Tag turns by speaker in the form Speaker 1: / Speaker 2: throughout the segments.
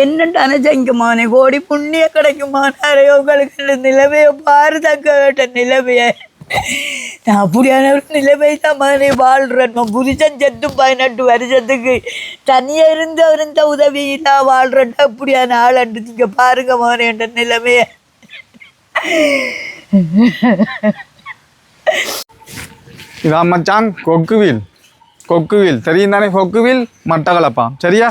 Speaker 1: என்னென்ன செங்குமானே கோடி புண்ணிய கிடைக்குமானாரே உங்களுக்கு இந்த நிலைமையை பாரு தக்க வேட்ட நிலைமையை நான் அப்படியான ஒரு நிலைமை தான் மகனே வாழ்கிறேன் நான் புருஷன் செத்து பதினெட்டு வருஷத்துக்கு தனியாக இருந்து இருந்த உதவி நான் வாழ்கிறேன் அப்படியான ஆளண்டு நீங்கள் பாருங்க மகனே என்ற நிலைமையை
Speaker 2: இதான் மச்சான் கொக்குவில். கொக்குவில். தெரியும் தானே கொக்குவில்? மட்டக்களப்பாம் சரியா?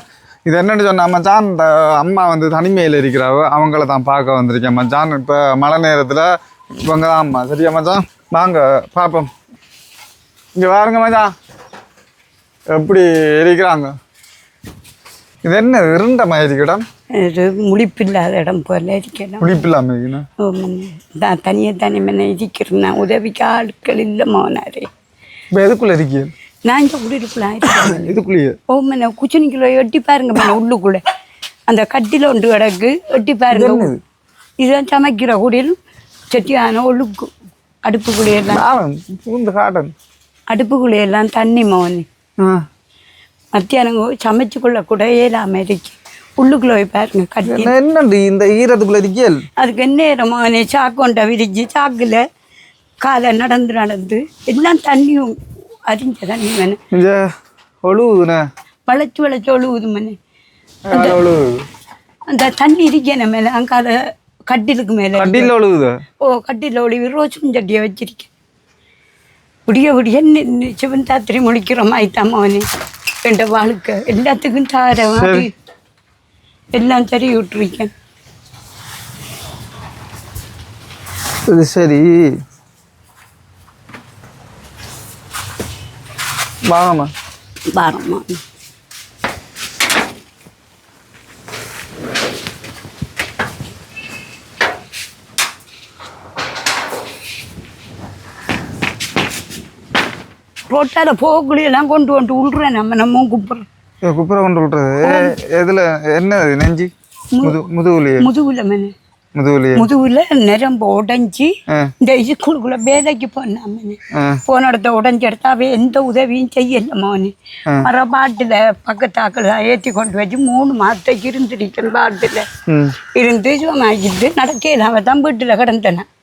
Speaker 2: இது என்னன்னு சொன்னா மச்சான் இந்த அம்மா வந்து தனிமையில் இருக்கிறாவ அவங்கள தான் பார்க்க வந்திருக்கேன். மச்சான் இப்போ மழை நேரத்தில் இவங்க தான் அம்மா. சரியா மச்சான் வாங்க பார்ப்போம். இங்கே பாருங்க மச்சான் எப்படி இருக்கிறாங்க? இது என்ன இருண்ட மாதிரி இடம்?
Speaker 1: இது முழிப்பில்லாத இடம் போல இருக்கணும். ஆமாண்ணே. நான் தனியாக தானே மேலே இருக்கிறேன் உதவிக்கு ஆட்கள் இல்லை மோனாரே.
Speaker 2: இப்போ எதுக்குள்ளே இருக்கீங்க?
Speaker 1: நான் இந்த குடியிருப்புலாம் இருக்கேன்
Speaker 2: இதுக்குள்ளேயே?
Speaker 1: ஓ மண்ணே குச்சினிக்குள்ள எட்டி பாருங்க மண்ணே உள்ளுக்குள்ள. அந்த கட்டில ஒன்று கிடக்கு எட்டி பாருங்க. இதுதான் சமைக்கிற குடியில் செட்டியான ஒழுக்கு அடுப்புக்குள்ளையெல்லாம்
Speaker 2: பூந்து காட்டன்
Speaker 1: அடுப்புக்குள்ளையெல்லாம் தண்ணி மோனி.
Speaker 2: ஆ.
Speaker 1: மத்தியானம் சமைச்சு கொள்ள கூட ஏலாம இருக்கு. உள்ளுக்குள்ள போய் பாருங்க கட்டி
Speaker 2: என்ன என்னண்டு இந்த ஈரத்துக்குள்ள இருக்கியல்?
Speaker 1: அதுக்கு நேரம் மோனே சாக்கொண்ட விரிச்சு சாக்கில் காலை நடந்து நடந்து எல்லாம் தண்ணியும் அரிஞ்ச தண்ணி மனே
Speaker 2: இந்த ஒழுகுதுண்ணே
Speaker 1: வளைச்சு வளைச்சு ஒழுகுது மனே
Speaker 2: ஒழுகுது?
Speaker 1: அந்த தண்ணி இருக்கேன் மேலே அங்கால கட்டிலுக்கு மேலே
Speaker 2: கட்டியில் ஒழுகுது?
Speaker 1: ஓ கட்டில ஒளி ரோசும் சட்டியை வச்சிருக்கேன். விடிய விடிய நி- நி- சிவன் தாத்திரி முழிக்கிற மாதிரி தான் மோனே என்ற வாழ்க்கை. எல்லாத்துக்கும் தார மாதிரி எல்லாம் சரி.
Speaker 2: வாங்கம்மா
Speaker 1: பாரம்மா ரோட்டால போகக்குள்ளையெல்லாம் கொண்டு வந்து விட்றேன் நம்ம நம்ம கும்பிட்றோம்
Speaker 2: இது குப்புரை கொண்டு விட்றது எதுல என்ன நெஞ்சு? முது முதுகுலியே?
Speaker 1: முதுகுல மேனே முதுகுல நரம்பு உடைஞ்சி இந்த இதுக்குள்ள வேலைக்கு போனான் மேனே
Speaker 2: ஆ.
Speaker 1: போன இடத்த உடஞ்சி எடுத்தாவே எந்த உதவியும் செய்யல மோனி மர பாட்டில் பக்கத்தாக்கள் ஏற்றி கொண்டு வச்சு மூணு மாதத்துக்கு இருந்துருக்கேன் பாட்டில் இருந்து சும்மாக்கிட்டு நடக்க இல்லாம தான் வீட்டில் கிடந்தேன்
Speaker 2: அது சரி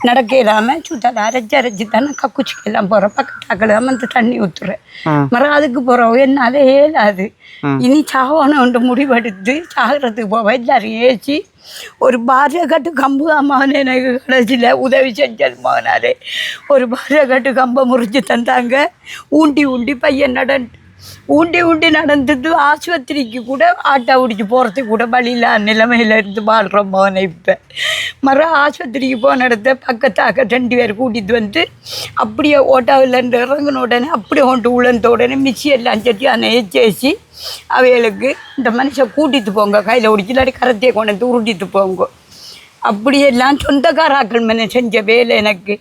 Speaker 1: நடக்க இல்லாம சுத்தால அரைச்சி அரைச்சி தானே கக்குச்சிக்கு எல்லாம் போகிறேன் பக்கத்தாக்கள் வந்து தண்ணி ஊற்றுறேன்
Speaker 2: ஆ.
Speaker 1: மரம் அதுக்கு போகிறோம் என்னால் ஏலாது இனி சாகணும்னு முடிவெடுத்து சாகிறதுக்கு போவேன். எல்லாரும் ஏசி ஒரு பாரிய கட்டு கம்பு அம்மாவன் எனக்கு கடைசியில் உதவி செஞ்சது மகனாரே. ஒரு பாரிய கட்டு கம்பை முறிச்சு தந்தாங்க. ஊண்டி ஊண்டி பையன் நடந்து ஊண்டி ஊண்டி நடந்தது ஆஸ்பத்திரிக்கு கூட ஆட்டோ பிடிச்சி போகிறதுக்கு கூட வழியில் நிலைமையில் இருந்து வாழ்கிறோம் மோனை இப்போ. மறு ஆஸ்பத்திரிக்கு போன இடத்த பக்கத்தாக்க ரெண்டு பேர் கூட்டிகிட்டு வந்து அப்படியே ஓட்டாவில் இருந்து இறங்கின உடனே அப்படியே கொண்டு உழந்த உடனே மிச்சி எல்லாம் செட்டி அணையச்சேசி அவைகளுக்கு இந்த மனுஷன் கூட்டிகிட்டு போங்க கையில் பிடிச்சி இல்லாட்டி கரத்தையை கொண்டு வந்து உருட்டிட்டு போங்க. அப்படியெல்லாம் சொந்தக்காராக்கள் மேலே செஞ்ச வேலை எனக்கு.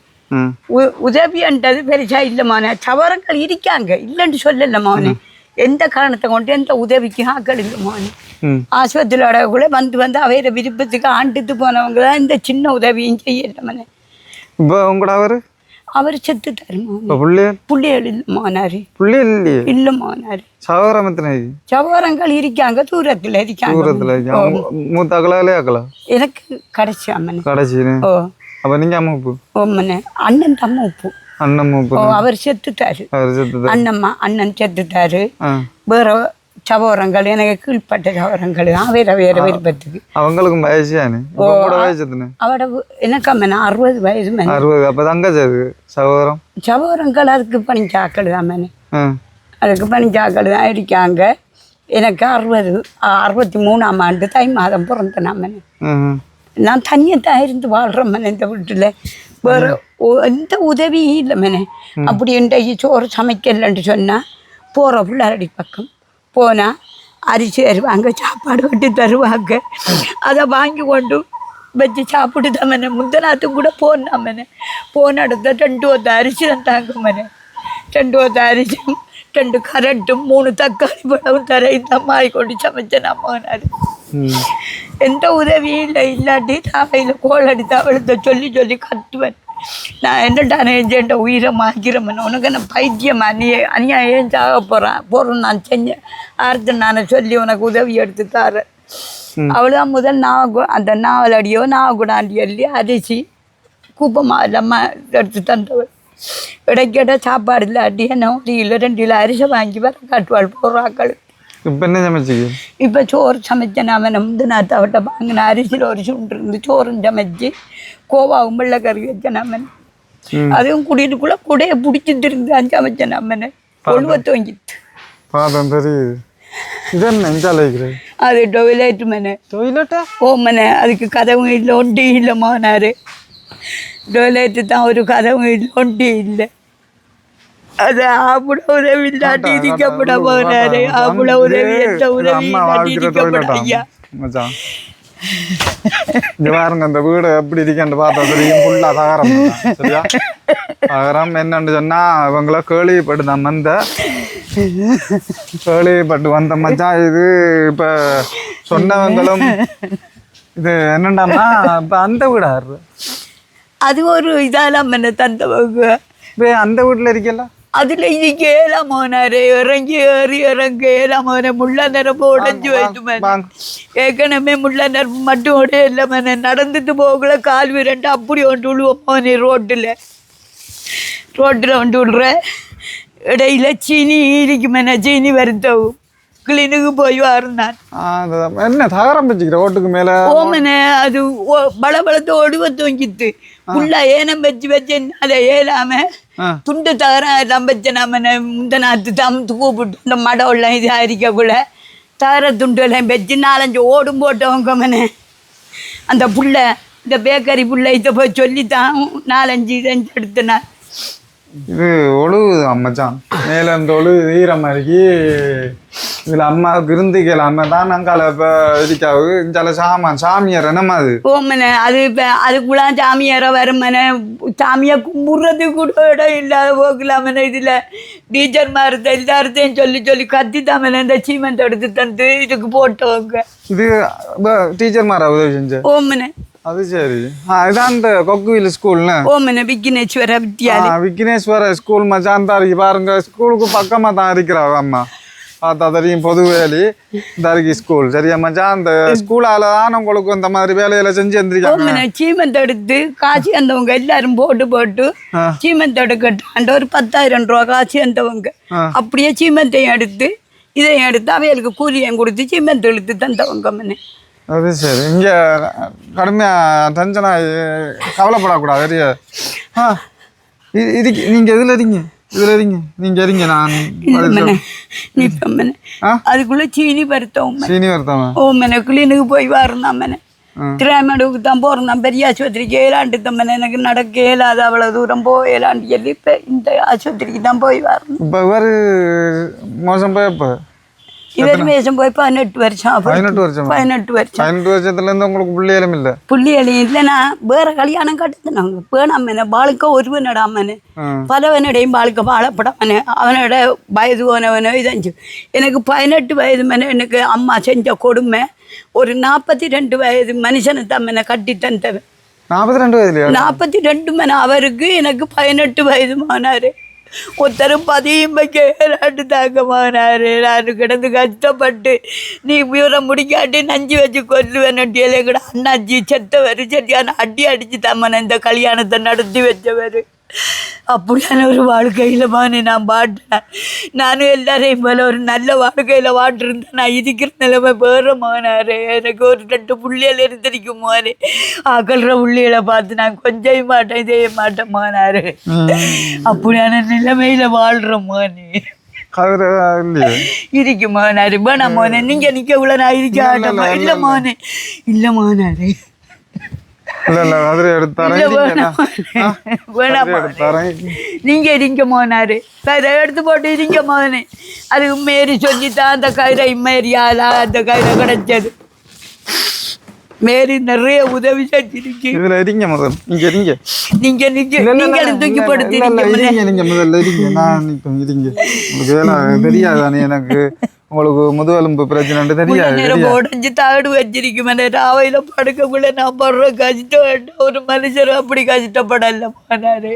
Speaker 1: உதவின்றது பெருசா இல்லை மோனே. சவரங்கள் இருக்காங்க. இல்லைன்னு சொல்லல மோனே. எந்த காரணத்தை கொண்டு எந்த உதவிக்கும் ஆக்கள் இல்லை மோனே.
Speaker 2: ம்.
Speaker 1: ஆஸ்பத்திரியோட கூட வந்து வந்து அவையிற விருப்பத்துக்கு ஆண்டுட்டு போனவங்க தான் இந்த சின்ன உதவியும் செய்யல மோனே.
Speaker 2: இப்போ உங்களோட அவர்?
Speaker 1: அவர்
Speaker 2: இப்போ புள்ளியல்
Speaker 1: புள்ளிகள் இல்லை மோனாரு.
Speaker 2: புள்ளியல் இல்லையே?
Speaker 1: இல்லை மோனாரு.
Speaker 2: சகோதரமத்தின
Speaker 1: சவரங்கள் இருக்காங்க. தூரத்தில் இருக்காங்க
Speaker 2: தூரத்தில் இருக்காங்க. மூத்த
Speaker 1: எனக்கு கடைசி அம்மன்.
Speaker 2: கடைசின்னு
Speaker 1: ஓ.
Speaker 2: அப்போ நீங்கள் அம்மா உப்பு?
Speaker 1: ஓ மண்ணே அண்ணன் தம்ம உப்பு.
Speaker 2: அண்ணன் மூப்பு
Speaker 1: ஓ அவர் செத்துட்டாரு.
Speaker 2: அவர் செத்துது
Speaker 1: அண்ணம்மா அண்ணன் செத்துட்டாரு. வேற சவரங்கள் எனக்கு கீழ்ப்பட்ட சவரங்கள் தான். வேற வேற விருப்பத்துக்கு.
Speaker 2: அவங்களுக்கும் வயசு தானே இப்போ கூட வயசு
Speaker 1: அவட எனக்கு அம்மன் அறுபது வயசு மேலே
Speaker 2: அறுபது. அப்போ தங்கச்சி அது சகோதரம்?
Speaker 1: சவரங்கள் அதுக்கு பணிச்சாக்கள் தான்
Speaker 2: ஆ.
Speaker 1: அதுக்கு பணிச்சாக்கள் தான் இருக்காங்க. எனக்கு அறுபது அறுபத்தி மூணாம் ஆண்டு தை மாதம் பிறந்த நான்
Speaker 2: ம்
Speaker 1: நான் தனியாக தான் இருந்து வாழ்கிறேன் மேனே இந்த வீட்டில். வேற எந்த உதவியும் இல்லை மேனே. அப்படி இன்றைக்கு சோறு சமைக்கலன்ட்டு சொன்னால் போகிற பிள்ளாரடி பக்கம். போனால் அரிசி தருவாங்க சாப்பாடு கட்டி தருவாங்க. அதை வாங்கி கொண்டு வச்சு சாப்பிட்டு தான் மேனே. முந்தநாத்து கூட போனா மேனே. போன இடத்த ரெண்டு ஒத்த அரிசி தந்தாங்க மேனே. ரெண்டு ஒத்த அரிசியும் ரெண்டு கரண்ட்டும் மூணு தக்காளி பழமும் தர இந்த மாதிரி கொண்டு சமைச்சேன் அம்மானாரு எந்த உதவியும் இல்லை இல்லாட்டி தாவையில் அடித்து அவளுக்கு சொல்லி சொல்லி கத்துவேன். நான் என்னடா என்ற உயிரை மாக்கிறவன் உனக்கு என்ன பைத்தியம் அநிய அநியாயம் சாக போகிறேன் போகிறேன் நான் செஞ்சேன். அடுத்து நான் சொல்லி உனக்கு உதவி எடுத்து தரேன். அவளுதான் முதல் நாவ அந்த நாவல் அடியோ நாவகுடாண்டி அள்ளி அரிசி கூப்பமா இல்லாமல் எடுத்து தந்தவள். இடைக்கிட்ட சாப்பாடு இல்லை அடி என்ன ஒரு கிலோ ரெண்டு கிலோ அரிசி வாங்கி வர காட்டுவாள் போகிறாக்கள்
Speaker 2: இப்போ என்ன சமைச்சிக்கு
Speaker 1: இப்போ சோறு சமைச்சேன் அவன் வந்து நான் தவிட்ட வாங்கின அரிசியில் ஒரு சுண்டு இருந்து சோறும் சமைச்சு கோவாவும் வெள்ளை கறி வச்சேன் அவன் அதுவும் குடியிருக்குள்ள கூடைய பிடிச்சிட்டு இருந்தான் சமைச்சேன் அவனை கொழுவ தூங்கிட்டு
Speaker 2: பார்த்தேன் தெரியுது
Speaker 1: அது டொய்லெட் மனை
Speaker 2: டொய்லெட்டா
Speaker 1: ஓமனை அதுக்கு கதவும் இல்லை ஒண்டி இல்லை மோனாரு டொய்லெட்டு தான் ஒரு இல்லை ஒண்டி இல்லை. அது ஆப்புட உதவி இல்லாட்டி இடிக்கப்பட போனாரு ஆப்புட உதவி எந்த உதவி இல்லாட்டி
Speaker 2: வாழ்க்கிற
Speaker 1: இடிக்கப்பட
Speaker 2: டொய்லெட்டா
Speaker 1: ஐயா
Speaker 2: மச்சான். இங்க பாருங்க அந்த வீடு எப்படி இருக்கேன்னு பார்த்தா தெரியும் ஃபுல்லா தகரம் தான். சரியா? தகரம் என்னன்னு சொன்னா இவங்கள கேள்விப்பட்டு நான் வந்த. கேள்விப்பட்டு வந்த மச்சான் இது இப்ப சொன்னவங்களும் இது என்னண்டாமா இப்ப அந்த வீடா இருக்கு
Speaker 1: அது ஒரு இதெல்லாம் என்ன தந்தவங்க
Speaker 2: அந்த வீட்டுல இருக்கல
Speaker 1: அதுல இன்னைக்கு ஏழாம் மோனாரு இறங்கி ஏறி இறங்க ஏழாம் மோன முள்ள நரம்பு உடைஞ்சு வைத்து மேன
Speaker 2: வாங்க.
Speaker 1: ஏற்கனவே முள்ள நரம்பு மட்டும் உடைய இல்லை மேன நடந்துட்டு போகல கால் விரண்டு அப்படி ஒன்று விழுவோம் மோனே ரோட்டில். ரோட்டில் ஒன்று விடுற இடையில சீனி ஈரிக்கு மேன சீனி வருத்தவும். கிளினுக்கு போய்
Speaker 2: அதுதான். என்ன தகரம் வச்சுக்கிற ஓட்டுக்கு மேல?
Speaker 1: ஓமனை அது ஓ- பளபளத்து ஒடுவ தூங்கித்து. உள்ள ஏனம் வச்சு வச்சு அதை ஏலாம. துண்டு தகர எல்லாம் வச்சு நம்ம இந்த நாத்து தம்த்து கூப்பிட்டு இந்த மடம் எல்லாம் இது அரிக்கக்குள்ள தகர துண்டு எல்லாம் வச்சு நாலஞ்சு ஓடும் போட்டவங்க மனே. அந்த புள்ள இந்த பேக்கரி புள்ள இதை போய் சொல்லித்தான் நாலஞ்சு இதஞ்சு எடுத்தேன்
Speaker 2: இது ஒழுகுது அம்மச்சான். மேல இந்த ஒழுகு ஈரம் மாதிரி இதுல அம்மாவுக்கு இருந்துக்கலாம தான் அங்கால இப்ப இருக்காவு இஞ்சால சாமான் சாமியார் என்னமா அது
Speaker 1: ஓமனை அது இப்போ அதுக்குலாம் சாமியார வருமனை சாமியை கும்பிட்றது கூட இடம் இல்லாத போக்கலாமனை இதில். டீச்சர் மாதிரி எல்லார்த்தையும் சொல்லி சொல்லி கத்தி தாமனை இந்த சீமெண்ட் எடுத்து தந்து இதுக்கு போட்டவங்க.
Speaker 2: இது டீச்சர் மாரா உதவி செஞ்ச?
Speaker 1: ஓமனை
Speaker 2: ஸ்கூல்னு
Speaker 1: ஓமனை விக்னேஸ்வர வித்யாலய்
Speaker 2: விக்னேஸ்வர ஸ்கூல் மச்சான் தான் இருக்கு பாருங்க ஸ்கூலுக்கு பக்கமா தான் இருக்கிறா அம்மா. பார்த்தா தெரியும் பொது வேலி இருக்கு ஸ்கூல் சரியா மச்சான் அந்த ஸ்கூலால தான் உங்களுக்கு இந்த மாதிரி வேலையில செஞ்சு எந்திரிக்காங்க
Speaker 1: சீமெண்ட் எடுத்து காசு வந்தவங்க எல்லாரும் போட்டு போட்டு. சீமெண்ட் எடுக்கட்டாண்ட ஒரு பத்தாயிரம் ரூபா காசு வந்தவங்க
Speaker 2: ஆ.
Speaker 1: அப்படியே சீமெண்ட்டையும் எடுத்து இதையும் எடுத்து அவைகளுக்கு கூலியும் கொடுத்து சீமெண்ட் எடுத்து தந்தவங்க மனே
Speaker 2: அது சரி. இங்க கடுமையா டென்ஷனா கவலைப்படக்கூடாது சரியா ஆ இது- இதுக்கு நீங்க எதுல இருங்க இதுல இருங்க நீங்க இருங்க நான்?
Speaker 1: அதுக்குள்ள சீனி வருத்தவும்
Speaker 2: சீனி வருத்தவன்
Speaker 1: ஓ மனே கிளீனுக்கு போய் வரணும் மனே திராமடுக்கு தான் போகிறோம் பெரிய ஆஸ்பத்திரிக்கு ஏழாண்டு தம்மன் எனக்கு நடக்க இயலாது அவ்வளோ தூரம் போயலாண்டு சொல்லி இப்போ இந்த ஆஸ்பத்திரிக்கு தான் போய் வரணும்.
Speaker 2: இப்ப இவரு மோசம் போய் இப்ப
Speaker 1: இவர் வேஷம் போய் பதினெட்டு வருஷம்.
Speaker 2: பதினெட்டு வருஷம்
Speaker 1: பதினெட்டு வருஷம்
Speaker 2: பதினெட்டு வருஷத்துல இருந்து உங்களுக்கு பிள்ளைகளும் இல்ல
Speaker 1: புள்ளியலி இல்லைன்னா வேற கல்யாணம் கட்டுத்தினாங்க பேணாமனே பாளுக்க ஒருவனடாமனு. பலவனடையும் பாளுக்க வாழப்படாமனு அவனோட வயது போனவனோ இதஞ்சு எனக்கு பதினெட்டு வயது மேலே எனக்கு அம்மா செஞ்ச கொடுமை ஒரு நாற்பத்தி ரெண்டு வயது மனுஷனை தம்மனை கட்டி தந்தவன்
Speaker 2: நாற்பத்தி ரெண்டு வயதுலயா
Speaker 1: நாற்பத்தி ரெண்டு மணி அவருக்கு எனக்கு பதினெட்டு வயது மானாரு ஒருத்தரும் பதியும் வைக்க தாக்கமானாரு நான் கிடந்து கஷ்டப்பட்டு நீ இவரை முடிக்காட்டி நஞ்சு வச்சு கொல்லுவேன்னு கூட அண்ணாச்சி செத்தவர் செட்டியான அடி அடிச்சு தம்மனை இந்த கல்யாணத்தை நடத்தி வச்சவர். அப்படியான ஒரு வாழ்க்கையில் மானே நான் பாட்டேன் நானும் எல்லாரையும் போல ஒரு நல்ல வாழ்க்கையில் வாட்டிருந்தேன் நான் இருக்கிற நிலைமை வேற மானாரு. எனக்கு ஒரு ரெண்டு புள்ளிகள் இருந்திருக்கும் மானே. அகல்ற புள்ளிகளை பார்த்து நான் கொஞ்சம் மாட்டேன் இதே மாட்டேன் மானாரு. அப்படியான நிலைமையில வாழ்ற மானே. இருக்கும் மானாரு. வேணாம் மோனே. நீங்க நிக்க உள்ள நான் இருக்க ஆட்டமா இல்ல. மோனே. இல்ல மானாரு.
Speaker 2: இல்ல இல்ல கதிர எடுத்து தரேன்.
Speaker 1: நீங்க இருங்க மோனாரு. கயிறை எடுத்து போட்டு இருங்க மோனே. அது மேரி சொல்லித்தான் அந்த கயிறை மேரியாலா அந்த கயிறை கிடைச்சது மேரி நிறைய உதவி செஞ்சிருக்கு.
Speaker 2: இதுல இருங்க முதல். நீங்க இருங்க
Speaker 1: நீங்க நீங்க
Speaker 2: இல்ல, இல்ல,
Speaker 1: நீங்க
Speaker 2: இல்ல,
Speaker 1: தூக்கி படுத்து
Speaker 2: நீங்க முதல்ல இருங்க நான் இருங்க உங்களுக்கு வேலை தெரியாதானே எனக்கு? உங்களுக்கு முதுகெலும்பு பிரச்சனை தெரியாது
Speaker 1: உடஞ்சி தாடு வச்சிருக்கும் ராவையில படுக்கக்குள்ள நான் படுற கஷ்டம் ஒரு மனுஷர் அப்படி கஷ்டப்படல போனாரு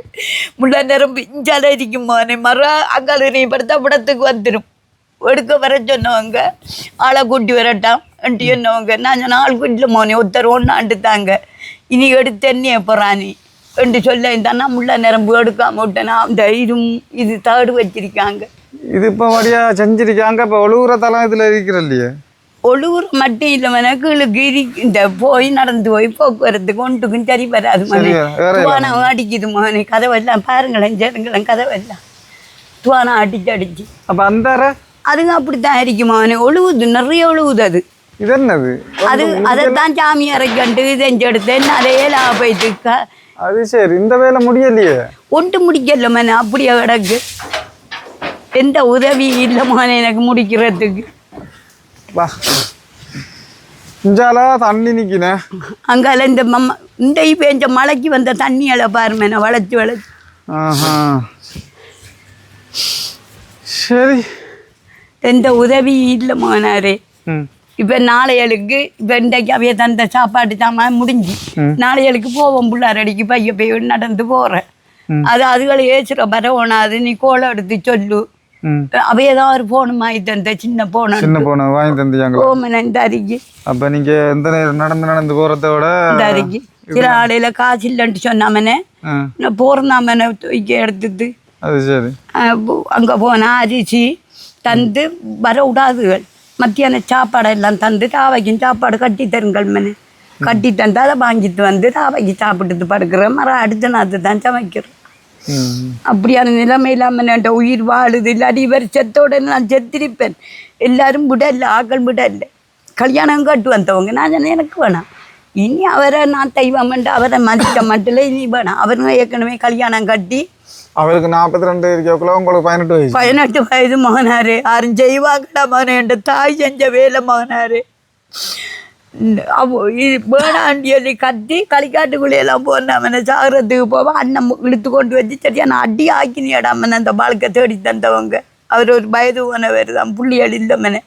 Speaker 1: முள்ள நேரம் பிஞ்சால இருக்கும் போனே மர அங்கால நீ படுத்த படத்துக்கு வந்துடும் எடுக்க வர சொன்னவங்க ஆளை கூட்டி வரட்டாம். என்று சொன்னவங்க நான் சொன்ன ஆள் கூட்டில் மோனே ஒருத்தர் ஒன்றாண்டு தாங்க. இனி எடுத்து என்னைய போகிறானி என்று சொல்ல இந்த முள்ள நரம்பு எடுக்காம விட்டேனா. அந்த இதும் இது தகடு வச்சிருக்காங்க.
Speaker 2: இது இப்போ வழியா செஞ்சிருக்காங்க இப்போ ஒழுகுற தலம் இதில் இருக்கிற இல்லையே?
Speaker 1: ஒழுகுற மட்டும் இல்லை கீழுக்கு இரு இந்த போய் நடந்து போய் போக்குவரத்துக்கு ஒன்றுக்கும் சரி வராது துவானம் அடிக்குது மகனே கதவெல்லாம் பாருங்களேன் ஜனங்களேன் கதவெல்லாம். துவானம் அடிச்சு அடிச்சு.
Speaker 2: அப்போ அந்த
Speaker 1: அதுங்க அப்படித்தான் இருக்கும் மகனே ஒழுகுது நிறைய ஒழுகுது அது.
Speaker 2: இது என்னது?
Speaker 1: அது அதைத்தான் சாமி அரைக்கண்டு செஞ்செடுத்தேன் நிறைய லாபம் போயிட்டு
Speaker 2: அது சரி இந்த வேலை முடியலையே?
Speaker 1: ஒன்று முடிக்கல மகனே அப்படியே கிடக்கு. எந்த உதவி இல்லை மகனே எனக்கு முடிக்கிறதுக்கு.
Speaker 2: வா. இஞ்சால தண்ணி நிற்கினே
Speaker 1: அங்கால இந்த மம்ம இந்த இந்த மழைக்கு வந்த தண்ணியால் பாருமே வளைச்சி வளைச்சி.
Speaker 2: சரி.
Speaker 1: எந்த உதவியும் இல்லை மகனாரே
Speaker 2: ம்.
Speaker 1: இப்போ நாளைகளுக்கு இப்போ இன்றைக்கு அவைய தந்த சாப்பாடு சாமான் முடிஞ்சு. நாளைகளுக்கு போவோம் பிள்ளாரடிக்கு பைய போய் நடந்து போகிறேன் அது அதுகளை ஏசுகிற பரவணாது நீ கோலம் எடுத்து சொல்லு.
Speaker 2: ம்.
Speaker 1: அவைய தான் ஒரு ஃபோனு வாங்கி தந்த சின்ன போன
Speaker 2: சின்ன பொண்ணு வாங்கி தந்தியாங்களா?
Speaker 1: ஓமன் இந்த அருகி
Speaker 2: அப்போ நீங்கள் எந்த நடந்து நடந்து போகிறத விட
Speaker 1: இந்த அருகி சில ஆடையில் காசு இல்லைன்ட்டு சொன்னாமனே போகிறதாமனை தூக்கி எடுத்துட்டு.
Speaker 2: அது சரி.
Speaker 1: அங்கே போனால் அரிசி தந்து வர விடாதுகள் மத்தியான சாப்பாடெல்லாம் தந்து தாவைக்கும் சாப்பாடு கட்டி தருங்கள் மனு. கட்டி தந்து அதை வாங்கிட்டு வந்து தாவைக்கு சாப்பிட்டுட்டு படுக்கிறேன் மரம் அடுத்த நாத்து தான் சமைக்கிறோம். அப்படியான நிலைமை இல்லாமல் என்கிட்ட உயிர் வாழுது இல்லாட்டி இவர் செத்தோட நான் செத்திருப்பேன். எல்லாரும் விடல ஆக்கள் விடல. கல்யாணம் கட்டு வந்தவங்க. நான் எனக்கு வேணாம். இனி அவரை நான் தெய்வம்ன்ட்டு அவரை மதிக்க மட்டும் இனி வேணாம். அவருங்க ஏற்கனவே கல்யாணம் கட்டி
Speaker 2: அவருக்கு நாற்பத்தி ரெண்டு இருக்கக்குள்ள உங்களுக்கு பதினெட்டு வயசு.
Speaker 1: பதினெட்டு வயது மகனாரு. யாரும் செய்வாங்கடா மகனே. தாய் செஞ்ச வேலை மகனாரு. இந்த கத்தி களிக்காட்டுக்குள்ளேயெல்லாம் போன அவனை சாகிறதுக்கு போவான் அண்ணன் இழுத்து கொண்டு வச்சு சரியா நான் அடி ஆக்கினியாடா அவன் அந்த வாழ்க்கை தேடி தந்தவங்க. அவர் ஒரு வயது போனவர் தான் புள்ளி அடிந்தமனே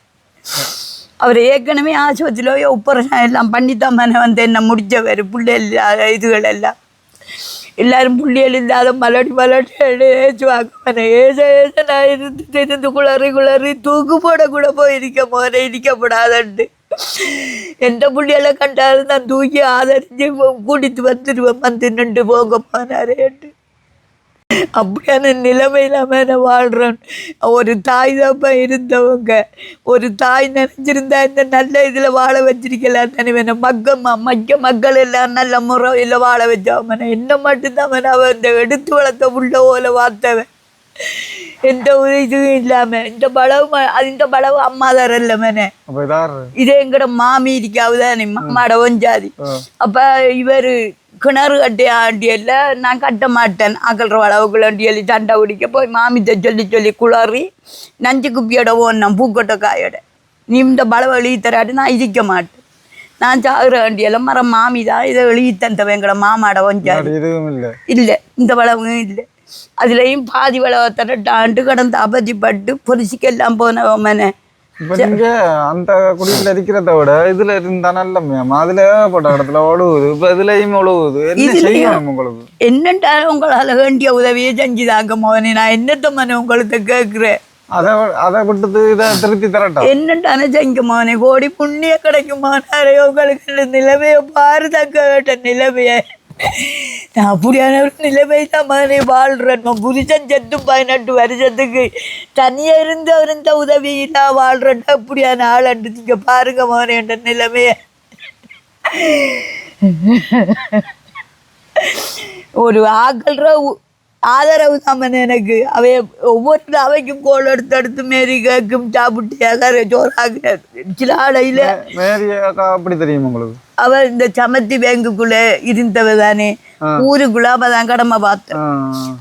Speaker 1: அவர் ஏற்கனவே ஆஸ்பத்திரியிலோ உப்பரசம் எல்லாம் பண்ணித்தம்மனை வந்து என்ன முடிச்சவர் புள்ளி இல்லாத இதுகள் எல்லாம் எல்லாரும் புள்ளியல் இல்லாத மலடி மலடி ஏசுவாங்க ஏச ஏச நான் இருந்து திருந்து குளறி குளறி தூக்கு போட கூட போயிருக்க போகிறேன் இருக்கப்படாதண்டு. எந்த பிள்ளையெல்லாம் கண்டாலும் நான் தூக்கி ஆதரிஞ்சு கூட்டிட்டு வந்துடுவேன் வந்து நின்று போங்க போனாரேன்ட்டு அப்படியான நிலைமையில மேலே வாழ்கிறோம் ஒரு தாய் தான் இருந்தவங்க ஒரு தாய் நினைச்சிருந்தா இந்த நல்ல இதில் வாழ வச்சிருக்கலாம் நினைவேன் மக்கம்மா மக்க மக்கள் எல்லாம் நல்ல முறையில் வாழ வச்சவன் என்ன மட்டும்தான் அவன் அவன் இந்த எடுத்து வளர்த்த உள்ள ஓலை வார்த்தவன் எந்த ஒரு இதுவும் இல்லாமல் இந்த அது இந்த பளவு அம்மா மேனே.
Speaker 2: அப்போ இதாரு
Speaker 1: இதே எங்கட மாமி இருக்காவுதானே மாமாட ஒஞ்சாதி அப்ப இவர் கிணறு கட்டி ஆண்டியல்ல நான் கட்ட மாட்டேன். அகல்ற அளவுக்குள்ள சொல்லி சண்டை பிடிக்க போய் மாமித்தை சொல்லி சொல்லி குளறி நஞ்சு குப்பியோட ஓடினேன் பூக்கொட்டை காயோட. நீ இந்த பலவை எழுதி தராட்டு நான் இதிக்க மாட்டேன். நான் சாகுற வண்டியெல்லாம் மரம் மாமி தான் இதை எழுதி தந்தவன் எங்கட மாமாட ஒஞ்சாதி
Speaker 2: இல்லை?
Speaker 1: இல்லை இந்த வளவும் இல்லை. அதுலேயும் பாதி வளவத்தனை டாண்டு கடந்து அவதிப்பட்டு பொலிசிக்கெல்லாம் போனவமனே
Speaker 2: இப்போ நீங்க அந்த குடியில் இருக்கிறத விட இதுல இருந்தா நல்ல மேம் அதுல ஏகப்பட்ட இடத்துல ஒழுகுது இப்போ இதுலயும் ஒழுகுது என்ன செய்யணும் உங்களுக்கு
Speaker 1: என்னன்றாலும் உங்களால் வேண்டிய உதவியை செஞ்சுதாங்க மோனே நான் என்னத்த மனே உங்களுக்கு கேட்குறேன்
Speaker 2: அதை அதை இதை திருத்தி தரட்டா
Speaker 1: என்னட்டான செஞ்ச மோனே கோடி புண்ணிய கிடைக்கும் மோனாரே உங்களுக்கு நிலைமையை பாரு தக்க வேட்ட நிலைமையை அப்படியான ஒரு நிலைமை தான் மகனே வாழ்கிறேன் நான் புருஷன் செத்து பதினெட்டு வருஷத்துக்கு தனியாக இருந்து அவர் இந்த உதவி நான் வாழ்கிறேன் அப்படியான ஆள் அண்டு நீங்கள் பாருங்க மகனே என்ற நிலைமையை. ஒரு ஆக்கள்ற ஆதரவு தான் எனக்கு. அவைய ஒவ்வொரு அவைக்கும் கோல் எடுத்து எடுத்து மாரி கேட்கும் சாப்பிட்டு ஜோராக சில
Speaker 2: அக்கா அப்படி தெரியும் உங்களுக்கு?
Speaker 1: அவ இந்த சமத்தி பேங்குக்குள்ள இருந்தவ தானே. ஊருக்குள்ள அவ தான் கடமை பார்த்தேன்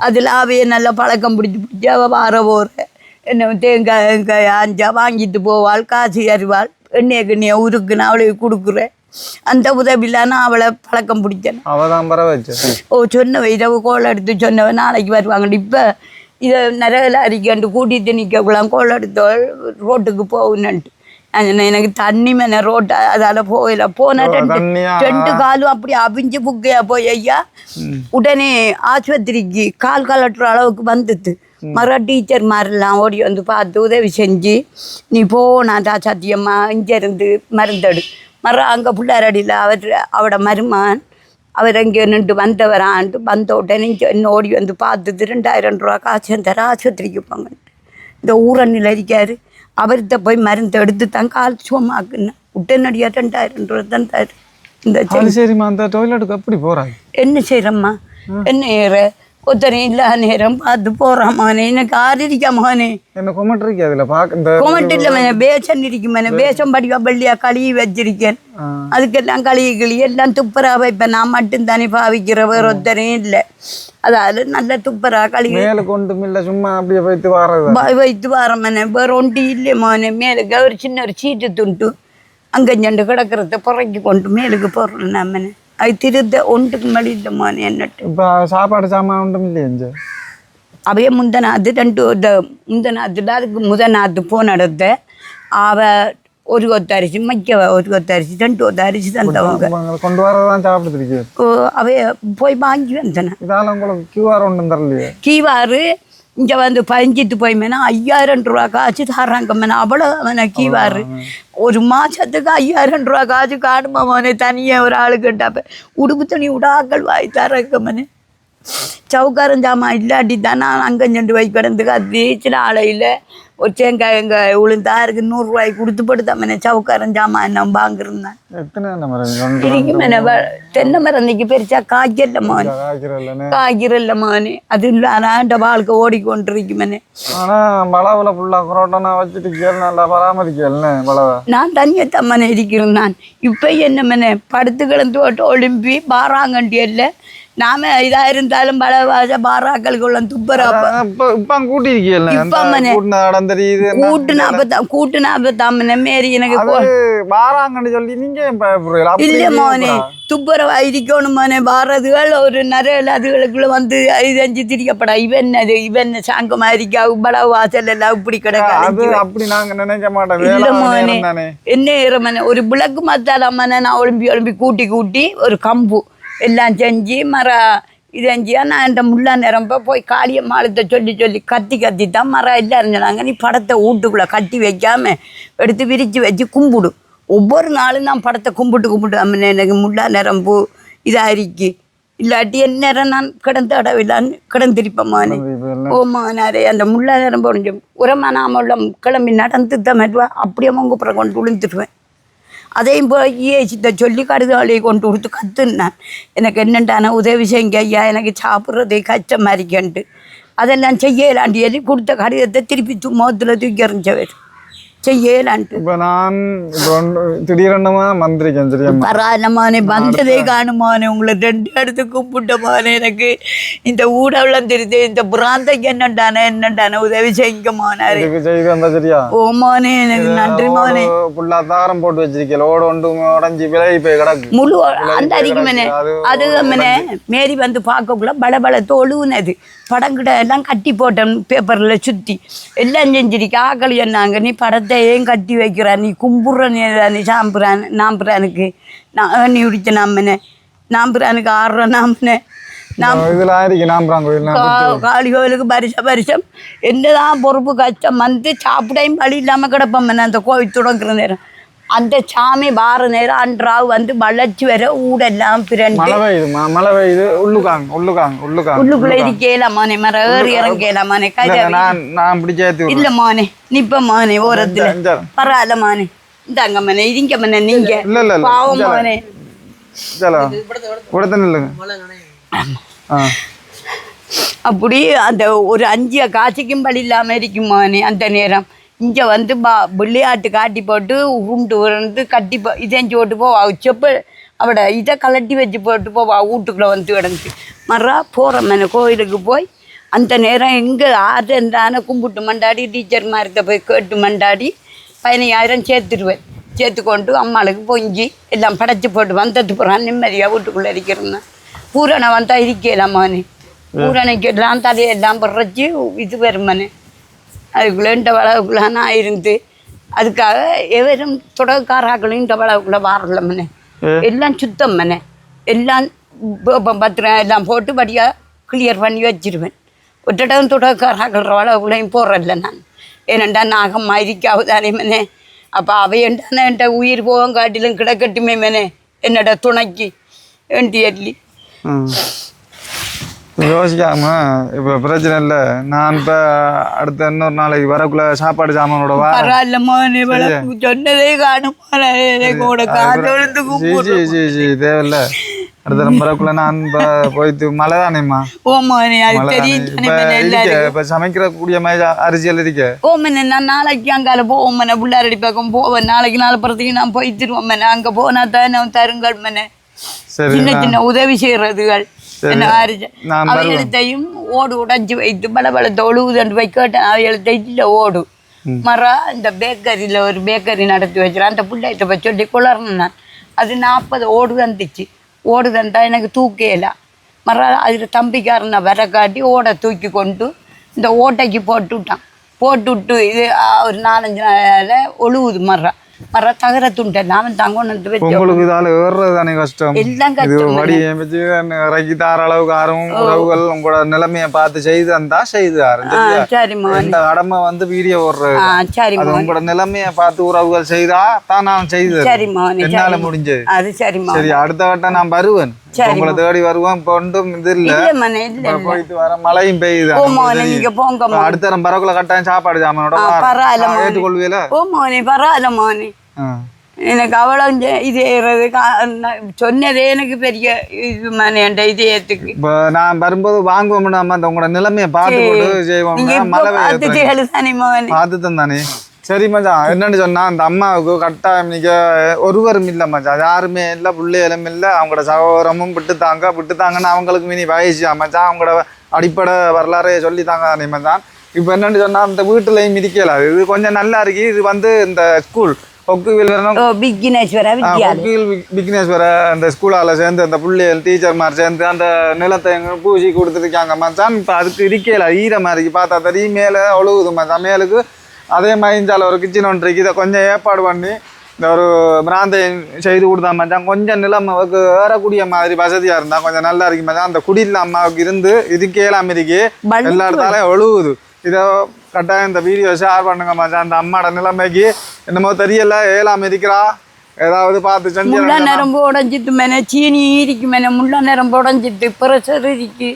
Speaker 1: அதில் அவைய நல்லா பழக்கம் பிடிச்சி பிடிச்சி அவள் வார போகிற என்ன தேங்காய் அஞ்சா வாங்கிட்டு போவாள் காசு அறிவாள் எண்ணெய் கண்ணியை உருக்குன்னு அவளுக்கு கொடுக்குறேன் அந்த உதவியில் நான் அவளை பழக்கம்
Speaker 2: வச்சு
Speaker 1: ஓ சொன்னவ இரவு கோல் எடுத்து சொன்னவ நாளைக்கு வருவாங்க இப்போ இதை நிறைய அறிக்கண்டு கூட்டிட்டு நிற்கக்கூடாது கோல் எடுத்தவள் ரோட்டுக்கு போகணுன்ட்டு எனக்கு தண்ணி மேலே ரோட்டை அதால் போகல. போன ரெண்டு ரெண்டு காலும் அப்படி அவிஞ்சு புக்கையா போய் ஐயா உடனே ஆஸ்பத்திரிக்கு கால் கலட்டுற அளவுக்கு வந்துட்டு. மர டீச்சர் மாதிரிலாம் ஓடி வந்து பார்த்து உதவி செஞ்சு நீ போ நான் தான் சத்தியம்மா இங்கேருந்து மருந்தெடு. மர அங்கே பிள்ளாரடியில் அவர் அவட மருமான் அவர் இங்கே நின்று வந்தவரான்ட்டு வந்த உடனே என்ன ஓடி வந்து பார்த்துட்டு ரெண்டாயிரம் ரூபா காசு தர ஆஸ்பத்திரிக்கு போங்க. இந்த ஊரணியில் இருக்காரு. அவர்கிட்ட போய் மருந்து எடுத்து தான் கால் சும்மாக்குன்னு. உடனடியாக ரெண்டாயிரம் ரூபா தந்தார் இந்த செ-
Speaker 2: அது சரிம்மா அந்த டாய்லெட்டுக்கு எப்படி போறாங்க.
Speaker 1: என்ன செய்கிறம்மா என்ன ஏற ஒத்தனை இல்லா நேரம் பார்த்து போகிறான் மகனே எனக்கு ஆறு இருக்கா மகனே
Speaker 2: என்ன கொமெண்ட் இருக்கு அதுல பாக்க இந்த
Speaker 1: கொமெண்ட் இல்லை மனே பேசன் இருக்கும் மனே. பேசம் படிக்க பள்ளியா கழுவி வச்சிருக்கேன். அதுக்கெல்லாம் கழுவி கிளி எல்லாம் துப்புரா வைப்பேன். நான் மட்டும் தானே பாவிக்கிற வேற ஒருத்தரையும் இல்லை. அதாவது நல்ல துப்புரா கழுவி
Speaker 2: மேல கொண்டு இல்ல சும்மா அப்படியே போயிட்டு வர்றது
Speaker 1: வ- வைத்து வாரம் மனே. வேற ஒன்று இல்லை மோனே. மேலுக்கு ஒரு சின்ன ஒரு சீட்டு துண்டு. அங்கே கிடக்கிறத புறக்கி கொண்டு மேலுக்கு போடுறேன் மனே. அது திருத்த ஒன்றுக்கு மேலே இல்லை மோனே என்னட்டு
Speaker 2: இப்ப சாப்பாடு சாமான் ஒன்றும் இல்லையே
Speaker 1: அவைய முந்தநாத்து ரெண்டு இந்த முந்தநாத்துல அதுக்கு முதநாத்து போனடத்த அவ ஒரு கொத்த அரிசி மைக்க ஒரு கொத்த அரிசி ரெண்டு கொத்த அரிசி தந்தவங்க
Speaker 2: கொண்டு வரதான் சாப்பிட்டு
Speaker 1: அவைய போய் வாங்கி வந்தன
Speaker 2: இதால உங்களுக்கு கியூஆர் ஒன்றும் தரலையே
Speaker 1: கீவாறு இங்கே வந்து பதிஞ்சிட்டு போய் மேனா ஐயாயிரம் ரூபா காசு தர்றாங்க மேனா அவ்வளோ அவனை கீவாறு ஒரு மாதத்துக்கு ஐயாயிரம் ரூபா காசு காணுமா மோனே? தனியாக ஒரு ஆளுக்கிட்ட உடுப்பு துணி உடாக்கள் வாய் தரங்க மனே சவுக்காரன் ஜாமான் இல்லாட்டி தான் அங்கே சென்று கத்தி சில ஆலையில் ஒரு தேங்காய் எங்கள் உளுந்தா இருக்கு நூறுரூவாய்க்கு கொடுத்து போட்டு தான் சவுக்காரன் ஜாமான் என்ன வாங்கிருந்தேன் இருக்கும் என்ன தென்னை மரம் இன்னைக்கு பெருசா காய்க்கல மோனே
Speaker 2: காய்க்கிறல்லன்னு
Speaker 1: காய்கிறல்ல மோனே அது இல்லாத வாழ்க்கை ஓடிக்கொண்டிருக்குமனே
Speaker 2: ஆனா வளவுல ஃபுல்லா குரோட்டனா வச்சுட்டு நல்லா பராமரிக்கல
Speaker 1: நான் தனியத்தம்மனை இருக்கிறேன் நான். இப்போ என்ன மனே படுத்து கிடந்து ஓட்டு ஒலிம்பி பாராங்கண்டி இல்லை நாம இதா இருந்தாலும் பல பாராக்களுக்குள்ள துப்புரப்ப
Speaker 2: இப்ப இப்ப இடம் தெரியுது
Speaker 1: கூட்டு நாற்பத்தாம் கூட்டு நாற்பத்தாமனை மாரி எனக்கு
Speaker 2: வாராங்கன்னு சொல்லி நீங்க
Speaker 1: இல்ல மோனே. துப்புரவா இருக்கணும் மோனே பாரதுகள் ஒரு நிறைய அதுகளுக்குள்ள வந்து ஐதஞ்சு திரிக்கப்படா. இவன் அது இவன் சாங்க மாதிரிக்கா பல வாசல் எல்லாம் இப்படி கிடக்க
Speaker 2: அப்படி நாங்க நினைக்க மாட்டோம்.
Speaker 1: இல்ல மோனே என்ன ஒரு விளக்கு நான் ஒளிம்பி கூட்டி கூட்டி ஒரு கம்பு எல்லாம் செஞ்சு மர இது செஞ்சியா நான் இந்த முள்ளா நிரம்ப போய் காளியம்மாளுத்த சொல்லி சொல்லி கத்தி கத்தி தான் மரம் எல்லாம் இருந்தாங்க நீ படத்தை வீட்டுக்குள்ளே கட்டி வைக்காம எடுத்து விரித்து வச்சு கும்பிடு. ஒவ்வொரு நாளும் நான் படத்தை கும்பிட்டு கும்பிட்டு அம்மனே எனக்கு முள்ளா நிரம்பு இதாயிருக்கு. இல்லாட்டி என் நேரம் நான் கிடந்த இடவில்லான்னு கிடந்திருப்பேன் ஓ மகனாரே அந்த முள்ளா நேரம் பொறிஞ்சு உரமா நாம கிளம்பி நடந்து தான் மெதுவா அப்படியே மங்குப்புறம் கொண்டு விழுந்துடுவேன் அதையும் போய் சித்த சொல்லி கடுதாளியை கொண்டு கொடுத்து கத்துனான். எனக்கு என்னண்டான உதவி செய்யுங்க ஐயா எனக்கு சாப்பிட்றதே கஷ்டமாக இருக்கேன்ட்டு அதெல்லாம் செய்யலாண்டி. சொல்லி கொடுத்த கடிதத்தை திருப்பி தூ தூக்கி எறிஞ்சவர்.
Speaker 2: நான் இப்ப ஒன்று திடீரென்னமா வந்திருக்கேன்
Speaker 1: வந்ததே உங்களை ரெண்டு இடத்து கூப்பிட்டமானே எனக்கு இந்த ஊடவெல்லாம் தெரியுது இந்த பிராந்தைக்கு என்னண்டானே என்னண்டானே உதவி செய்யுங்க மானாரு
Speaker 2: இதுக்கு செய்து வந்தா சரியா
Speaker 1: ஓ மோனே எனக்கு நன்றி மோனே
Speaker 2: ஃபுல்லா தாரம் போட்டு வச்சிருக்கேன் ஓடு ஒன்று உடஞ்சி விலகி போய் கிடக்கு
Speaker 1: முழு அந்த அடிக்குமனே
Speaker 2: அது
Speaker 1: அது மனே மேரி வந்து பார்க்கக்குள்ள பளபள தொழுவுனது படங்கிட்ட எல்லாம் கட்டி போட்டேன் பேப்பரில் சுற்றி எல்லாம் செஞ்சிருக்கு ஆக்கள் சொன்னாங்க நீ படத்தை ஏன் கட்டி வைக்கிற நீ கும்புற நீ நீ சாம்புறான் நாம்புறானுக்கு. நான் நீ உடிச்ச நாமனே நாம்புறானுக்கு ஆடுற நாமனே நாம்
Speaker 2: இதுல ஆயிருக்கு நாம்பராங்க கோயில்
Speaker 1: கா- காளி கோவிலுக்கு பரிசம் பரிசம். என்னதான் பொறுப்பு கஷ்டம் வந்து சாப்பிடையும் வழி இல்லாமல் கிடப்போம். அந்த கோவில் தொடங்குற நேரம். அந்த சாமி வார நேரம் அன்றாவு வந்து வளர்ச்சி வர ஊடெல்லாம் பிரண்டு
Speaker 2: மழை பெய்யுது ம- மழை பெய்யுது. உள்ளுக்காங்க உள்ளுக்காங்க உள்ளுக்காங்க
Speaker 1: உள்ளுக்குள்ள இருக்கேலாம் மானே? மர ஏறி இறங்கலாம் மானே? கை
Speaker 2: இல்ல, நான் நான் இப்படி சேர்த்து.
Speaker 1: இல்ல மானே நிப்ப மானே ஓரத்துல.
Speaker 2: இங்க.
Speaker 1: பரவாயில்ல மானே. இந்தாங்க மானே இடிங்க மானே நீங்க.
Speaker 2: இல்ல இல்ல
Speaker 1: பாவம் மானே.
Speaker 2: உடத்த நில்லுங்க.
Speaker 1: அப்படி அந்த ஒரு அஞ்சு காய்ச்சிக்கும் பலி இல்லாமல் இருக்குமானே அந்த நேரம். இங்கே வந்து பா விளையாட்டு காட்டி போட்டு உருண்டு உருண்டு கட்டி போ இதெஞ்சு போட்டு போவா. செப்ப அவட இதை கலட்டி வச்சு போட்டு போவா. வீட்டுக்குள்ளே வந்து கிடந்து. மறா போகிறோம் கோயிலுக்கு போய் அந்த நேரம் எங்கே ஆறுன்றான கும்பிட்டு மண்டாடி டீச்சர் மாதிரிட்ட போய் கேட்டு மண்டாடி பதினையாயிரம் சேர்த்துடுவேன். சேர்த்து கொண்டு அம்மாளுக்கு பொங்கி எல்லாம் படைச்சி போட்டு வந்தது போகிறான் நிம்மதியாக வீட்டுக்குள்ளே இருக்கிறேன். பூரணை வந்தால் இருக்கலாமானே பூரணைக்கு எல்லாம் தலையெல்லாம் பறச்சு இது வருமனே அதுக்குள்ளே இந்த வளவுக்குள்ளான இருந்து அதுக்காக எவரும் தொடக்காராக்களும் இந்த வளவுக்குள்ளே வாரலமனே எல்லாம் சுத்தம் மனே எல்லாம் பத்திரம் எல்லாம் போட்டு படியாக கிளியர் பண்ணி வச்சிருவேன். ஒட்டடம் தொடக்கிறார்கள் அளவுலையும் போடுறதில்ல நான். ஏனண்டா நாகம் மரிக்காவு தானே மனே அப்போ அவையண்டான என்கிட்ட உயிர் போகும் காட்டிலும் கிடக்கட்டுமே மனே என்னோட துணைக்கு வேண்டி அள்ளி.
Speaker 2: யோசிக்காம இப்போ பிரச்சனை இல்லை. நான் இப்போ அடுத்த இன்னொரு நாளைக்கு வரக்குள்ள சாப்பாடு சாமானோட வா
Speaker 1: பரவாயில்ல மோனே விளக்கு சொன்னதே காணும்.
Speaker 2: ஜி ஜி ஜி தேவையில்ல. அடுத்த வரக்குள்ள நான் இப்போ போயிட்டு மழை தானேம்மா?
Speaker 1: ஓ மோனே அது
Speaker 2: மழை
Speaker 1: தெரியும்
Speaker 2: தானே. இப்போ சமைக்கிற கூடிய மாதிரி அரிசியல் இருக்க
Speaker 1: ஓமனை நான் நாளைக்கு அங்கால போவோம் பிள்ளாரடி பக்கம் போவேன் நாளைக்கு நாலு படத்துக்கு நான் போய் திருவோம் அங்கே போனா தானே தருங்கள் சின்ன சின்ன உதவி
Speaker 2: நான்
Speaker 1: அவையெழுத்தையும் ஓடு உடைஞ்சு வைத்து பல பல தொழுவுதண்டு போய் கேட்டேன். அவையெழுத்தை இல்லை ஓடு. மரா இந்த பேக்கரியில் ஒரு பேக்கரி நடத்தி வச்சிருக்கேன் அந்த பிள்ளைகிட்ட போய் சொல்லி குளர்னேன் நான். அது நாற்பது ஓடு வந்துச்சு ஓடு தந்தா எனக்கு தூக்கல மர அதில் தம்பிக்காரனை வர காட்டி ஓடை தூக்கி கொண்டு இந்த ஓட்டைக்கு போட்டு விட்டான் போட்டு விட்டு இது ஒரு நாலஞ்சு நாளில் ஒழுகுது மரம் மர தகர துண்டை நான் தங்கொண்டு வச்சு
Speaker 2: உங்களுக்கு இதால ஏறுறது தானே கஷ்டம்.
Speaker 1: எல்லாம்
Speaker 2: இது
Speaker 1: கஷ்டம்
Speaker 2: வடி அமைச்சு இறக்கி தார அளவுக்கு ஆர்வம் உறவுகள் உங்களோட நிலைமையை பார்த்து செய்து தந்தா செய்து
Speaker 1: ஆ சரி மோகன்.
Speaker 2: இந்த கடமை வந்து வீடியோ ஓடுறது
Speaker 1: ஆ சரி
Speaker 2: அது
Speaker 1: மோகன்.
Speaker 2: உங்களோட நிலைமையை பார்த்து உறவுகள் செய்தா தான் நான் செய்தது.
Speaker 1: சரி மோகன்
Speaker 2: என்னால முடிஞ்சது.
Speaker 1: அது சரி மோகன்.
Speaker 2: சரி அடுத்த வட்டம் நான் வருவேன். உங்களை தேடி வருவேன் இப்போ ஒன்றும் இது இல்ல. போயிட்டு வர மழையும் பெய்யுது.
Speaker 1: நீங்க போங்க
Speaker 2: அடுத்த தரம் பரவக்குள்ள கட்டாயம் சாப்பாடு சாமானோட
Speaker 1: பரவாயில்ல.
Speaker 2: ஏற்றுக்கொள்வீல?
Speaker 1: ஓ மோனே பரவாயில்ல மோனே. எனக்கு அவ்வளோ இது சொன்னதே எனக்கு பெரிய இது மனே என் இதயத்துக்கு
Speaker 2: இப்போ நான் வரும்போது வாங்குவோம் நம்ம அந்த உங்களோட நிலைமையை பார்த்து செய்வோம் மழை
Speaker 1: எழுதானே மோகனே
Speaker 2: பார்த்து தந்தானே சரி மச்சான் என்னன்னு சொன்னா அந்த அம்மாவுக்கு கட்டாயம் நீங்க ஒருவரும் இல்லை மச்சான். யாருமே இல்லை பிள்ளைகளும் இல்லை. அவங்களோட சகோதரமும் விட்டுத்தாங்க விட்டுத்தாங்கன்னு அவங்களுக்கு மினி வயசு மச்சான். அவங்களோட அடிப்படை வரலாறே சொல்லித்தாங்க தானே மச்சான். இப்போ என்னன்னு சொன்னா அந்த வீட்டுலையும் மிதிக்கல. இது கொஞ்சம் நல்லா இருக்கு. இது வந்து இந்த ஸ்கூல்
Speaker 1: விக்னேஸ்வர
Speaker 2: அந்த ஸ்கூலால் சேர்ந்து அந்த பிள்ளைகள் டீச்சர்மார் சேர்ந்து அந்த நிலத்தை பூசி கொடுத்துருக்காங்க மச்சான். இப்போ அதுக்கு இருக்கல ஈரமாக இருக்கு. பார்த்தா தெரியும். மேலே ஒழுகுது மச்சான். மேலுக்கு அதே மாதிரி இந்தால ஒரு கிச்சன் ஒன்று இதை கொஞ்சம் ஏற்பாடு பண்ணி இந்த ஒரு பிராந்தை செய்து கொடுத்தா மச்சான் கொஞ்சம் நிலம் அவருக்கு ஏறக்கூடிய மாதிரி வசதியாக இருந்தால் கொஞ்சம் நல்லா இருக்கு மச்சான். அந்த குடியில் அம்மாவுக்கு இருந்து இதுக்கு ஏழாம இருக்கு எல்லா இடத்தாலையும் ஒழுகுது. இதை கட்டாயம் இந்த வீடியோ ஷேர் பண்ணுங்க மச்சான். அந்த அம்மாட நிலைமைக்கு என்னமோ தெரியல. ஏழாம இருக்கிறா ஏதாவது பார்த்து செஞ்சு
Speaker 1: முள்ள நரம்பு உடஞ்சிட்டு மேனே சீனி இருக்கு மேனே முள்ள நரம்பு உடஞ்சிட்டு ப்ரெஷர் இருக்கு.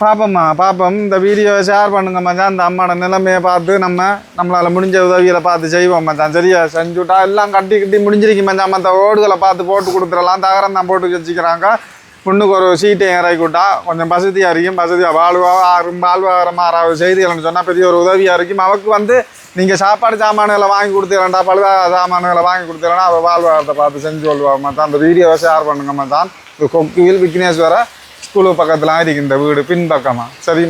Speaker 2: பார்ப்போம்மா பாப்போம். இந்த வீடியோவை ஷேர் பண்ணுங்க மச்சான். அந்த அம்மாட நிலைமையை பார்த்து நம்ம நம்மளால் முடிஞ்ச உதவியில் பார்த்து செய்வோம் மச்சான். சரியா? செஞ்சுட்டா எல்லாம் கட்டி கட்டி முடிஞ்சிருக்கு மச்சான். மற்ற ஓடுகளை பார்த்து போட்டு கொடுத்துடலாம். தகரம் தான் போட்டு வச்சுக்கிறாங்க. பொண்ணுக்கு ஒரு சீட்டை இறக்கி விட்டா கொஞ்சம் வசதியாக இருக்கும். வசதியாக வாழ்வா ரொம்ப வாழ்வாதாரமாக ஆறாவது செய்திகள்னு சொன்னால் பெரிய ஒரு உதவியாக இருக்கும். அவருக்கு வந்து நீங்கள் சாப்பாடு சாமான்களை வாங்கி கொடுத்துடலாம்டா பழுதா சாமான்களை வாங்கி கொடுத்துடலாம் அவள் வாழ்வாதாரத்தை பார்த்து செஞ்சு கொள்வாங்க மச்சான். அந்த வீடியோவை ஷேர் பண்ணுங்க மச்சான். இது கொக்குவில் விக்னேஸ்வரை ஸ்கூலு பக்கத்தில் ஆயிருக்கு இந்த வீடு பின்பக்கமாக சரி